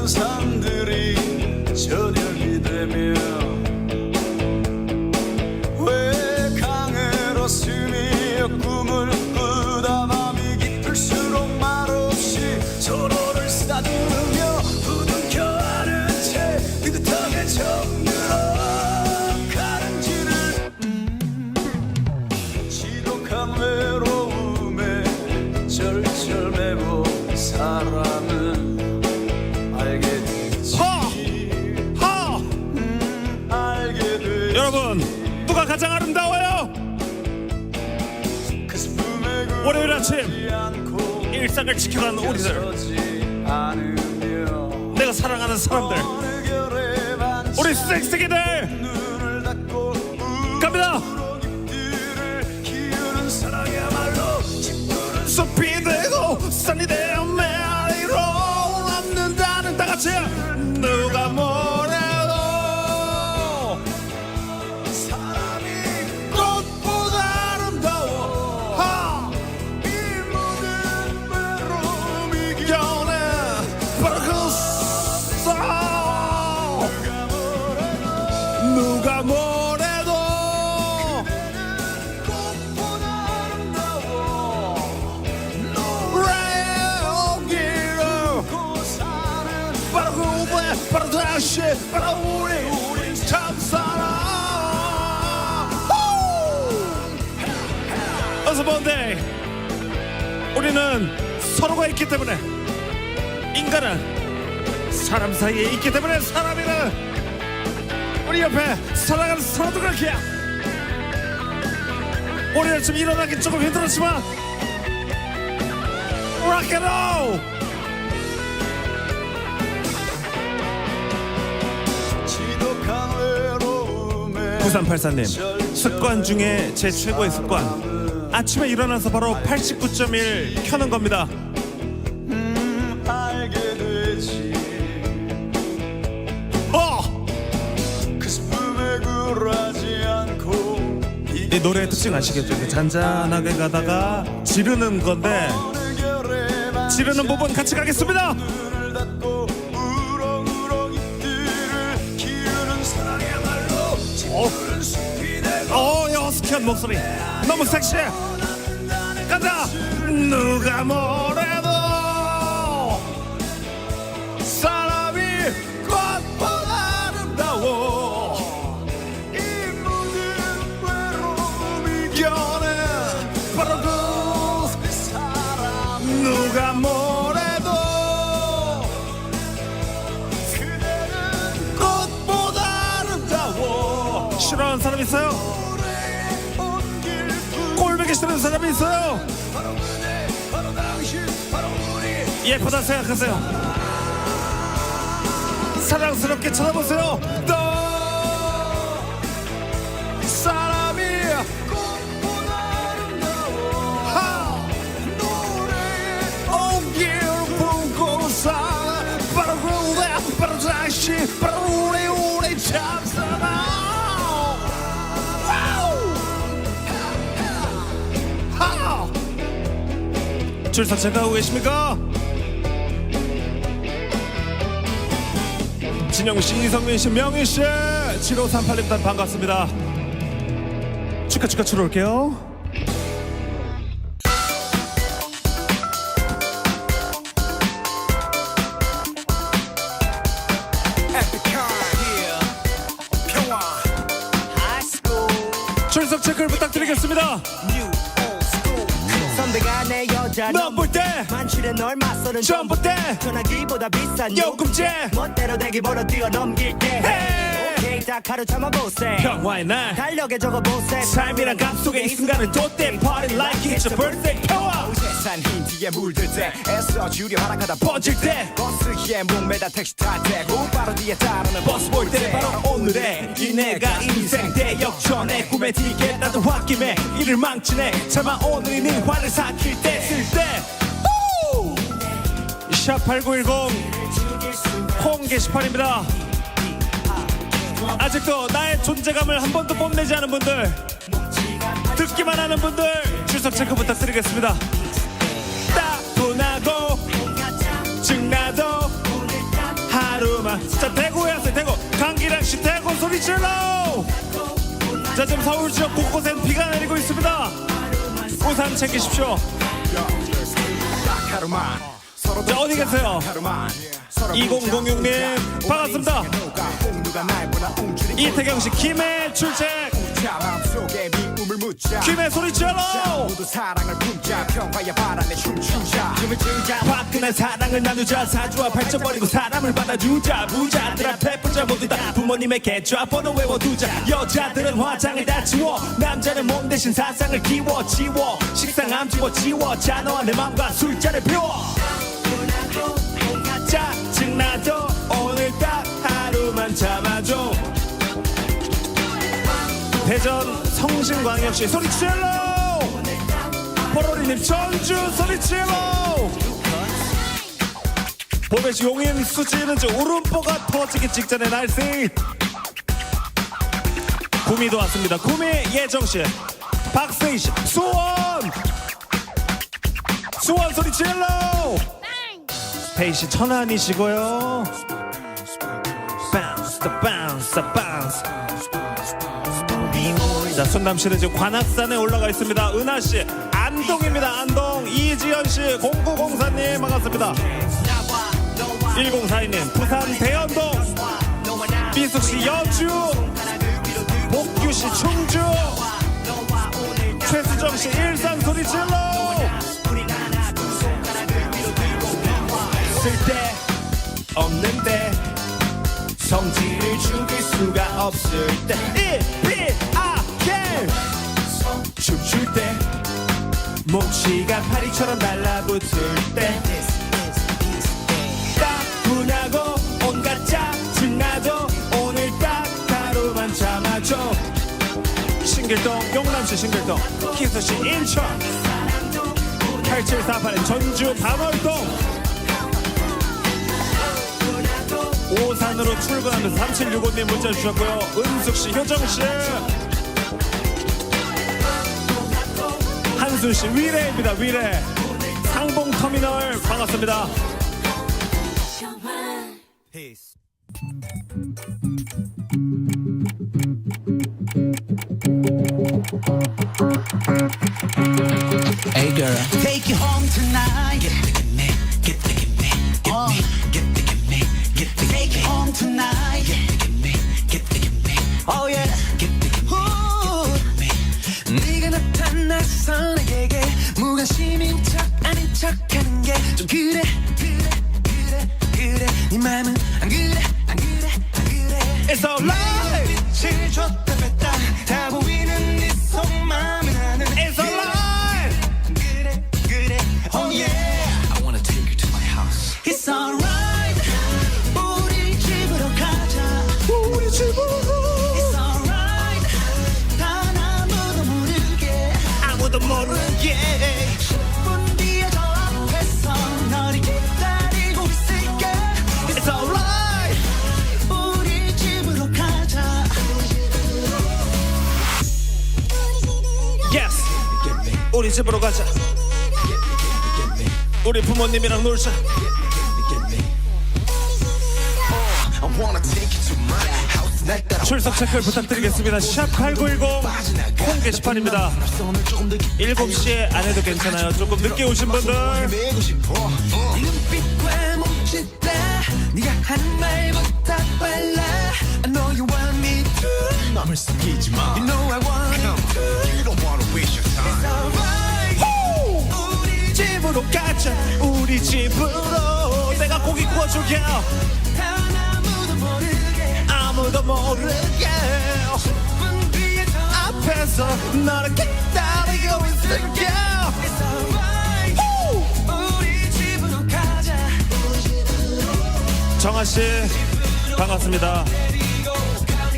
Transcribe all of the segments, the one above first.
feels 월요일 아침 일상을 지켜가는 우리들. 내가 사랑하는 사람들. 우리 닫고 갑니다 본데 우리는 서로가 있기 때문에 인간은 사람 사이에 있기 때문에 사람이는 우리 옆에 사랑하는 사람도 그렇게 오늘 아침 일어나기 조금 힘들었지만 락앤롤 외로움에 9384님 습관 중에 제 최고의 습관 아침에 일어나서 바로 89.1 켜는 겁니다. 알게 되지. 어! 그 스품에 굴하지 않고 이 노래의 특징 아시겠죠? 이렇게 잔잔하게 가다가 지르는 건데 지르는 부분 같이 가겠습니다. 눈을 닫고 우렁우렁 되고 어 여스키한 목소리. 너무 섹시해 간다. 누가 뭐래도 사람이 꽃보다 아름다워. 이 모든 외로움이 겨는 바로 그 사람. 누가 뭐래도 그대는 꽃보다 아름다워. 싫어하는 사람 있어요? 싫은 사람이 있어요? 바로 그대 바로 당신 바로 우리 예쁘다 생각하세요 사랑스럽게 쳐다보세요 너 줄서 체크하고 계십니까? 진영 씨, 이성민 씨, 명희 씨 7538님단 반갑습니다. 축하 축하 들어올게요. 출석 체크를 부탁드리겠습니다 내 여자 넌 볼때 만칠에 널 맞서는 전부 때 전화기보다 비싼 요금제 멋대로 대기보다 뛰어넘길 때헤 이! 오케이 딱 하루 참아보세. 평화의 날. 달력에 적어보세. 삶이란 감 속에 이 순간은 돋대 Party like it's your birthday 평화 세상 흰 티에 물들 때 애써 주려 하락하다 번질 때. 버스기에 목매다 택시 탈때 곧바로 뒤에 따르는 버스 볼 때 바로 오늘의 이 내가 인생 대역전에 꿈의 티켓 나도 홧김에 일을 망치네. 차마 오늘이는 화를 삭힐 때 쓸때. 샵8910 홈 게시판입니다 아직도 나의 존재감을 한 번도 뽐내지 않은 분들 듣기만 하는 분들 출석 체크 부탁드리겠습니다. 따분하고 증나도 하루만. 자 대구에 왔어요 대구. 강기량 씨 대구 소리 질러! 자 지금 서울 지역 곳곳엔 비가 내리고 있습니다. 우산 챙기십시오. 자 어디 계세요? 2006님 반갑습니다. 웅주리 이태경 씨 김해 출첵. 김해 소리 질러. 화끈한 사랑을 나누자 사주와 발전 버리고 사람을 받아주자 부자들 앞에 부자 모두 다 부모님의 계좌 번호 외워두자. 여자들은 화장을 다 지워 남자는 몸 대신 사상을 키워 지워. 식상함 지워 지워. 잔어와 내 맘과 술잔을 비워 짜증나도 오늘 딱 하루만 참아줘. 대전 성심광역시 소리 질러 포로리님 전주 소리 질러 보배시 용인 수지는 저 울음보가 터지기 직전의 날씨. 구미도 왔습니다. 구미 예정씨 박세희씨 수원. 수원 소리 질러 페이씨 천안이시고요. Bounce the bounce the bounce. 자 순남씨는 지금 관악산에 올라가 있습니다. 은하 씨 안동입니다. 안동. 이지연 씨 0904님 반갑습니다. 1042님 부산 대연동. 비숙씨 여주. 복규 씨 충주. 최수정 씨 일산 소리 질러 없을 때 이피아케. 춤출 때 모치가 파리처럼 달라붙을 때 따분하고 온갖 짜증나도 오늘 딱 하루만 참아줘. 신길동 용남시 신길동 키스시 인천. 8748 전주 반월동 오산으로 출근하면서 3765님 문자 주셨고요. 은숙 씨 효정 씨. 한순 씨 위례입니다 위례. 상봉 터미널 반갑습니다. Hey girl, take you home tonight. 그래, 그래, 그래, 그래. 네 맘은 안 그래, 안 그래, 안 그래. It's alright 빛 우리 집으로 가자. 우리 부모님이랑 놀자. 출석 체크를 부탁드리겠습니다. 샵8910 콩 게시판입니다. 7시에 안 해도 괜찮아요. 조금 늦게 오신 분들. 어. 네눈 자 우리 집으로 내가 고기 구워줄게. 단 아무도 모르게 아무도 모르게 10분 뒤에 저 앞에서 너를 기다리고 있을게. 가자. 정아 씨 반갑습니다.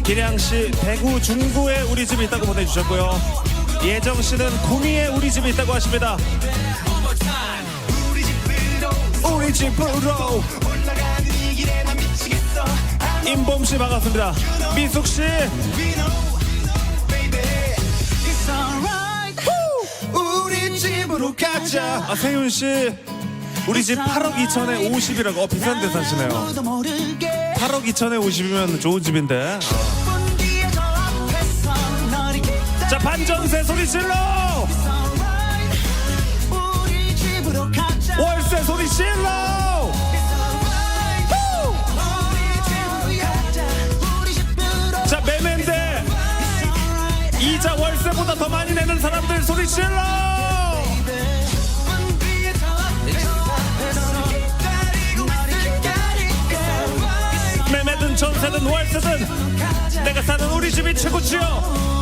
기량 씨 대구 중구에 우리 집이 있다고 보내주셨고요. 예정 씨는 구미에 우리 집이 있다고 하십니다 집으로 올라가는 이 길에 난 미치겠어 임범 씨 반갑습니다. 민숙 씨. 우리 집으로 가자. 아 세윤 씨. 우리 집 8억 2천에 50이라고 어 비싼 데 사시네요. 8억 2천에 50이면 좋은 집인데. 자 반전세 소리 질러. 집으로 자 매매인데 이자 월세보다 더 많이 내는 사람들 소리 질러. 매매든 전세든 월세든 내가 사는 우리 집이 최고치요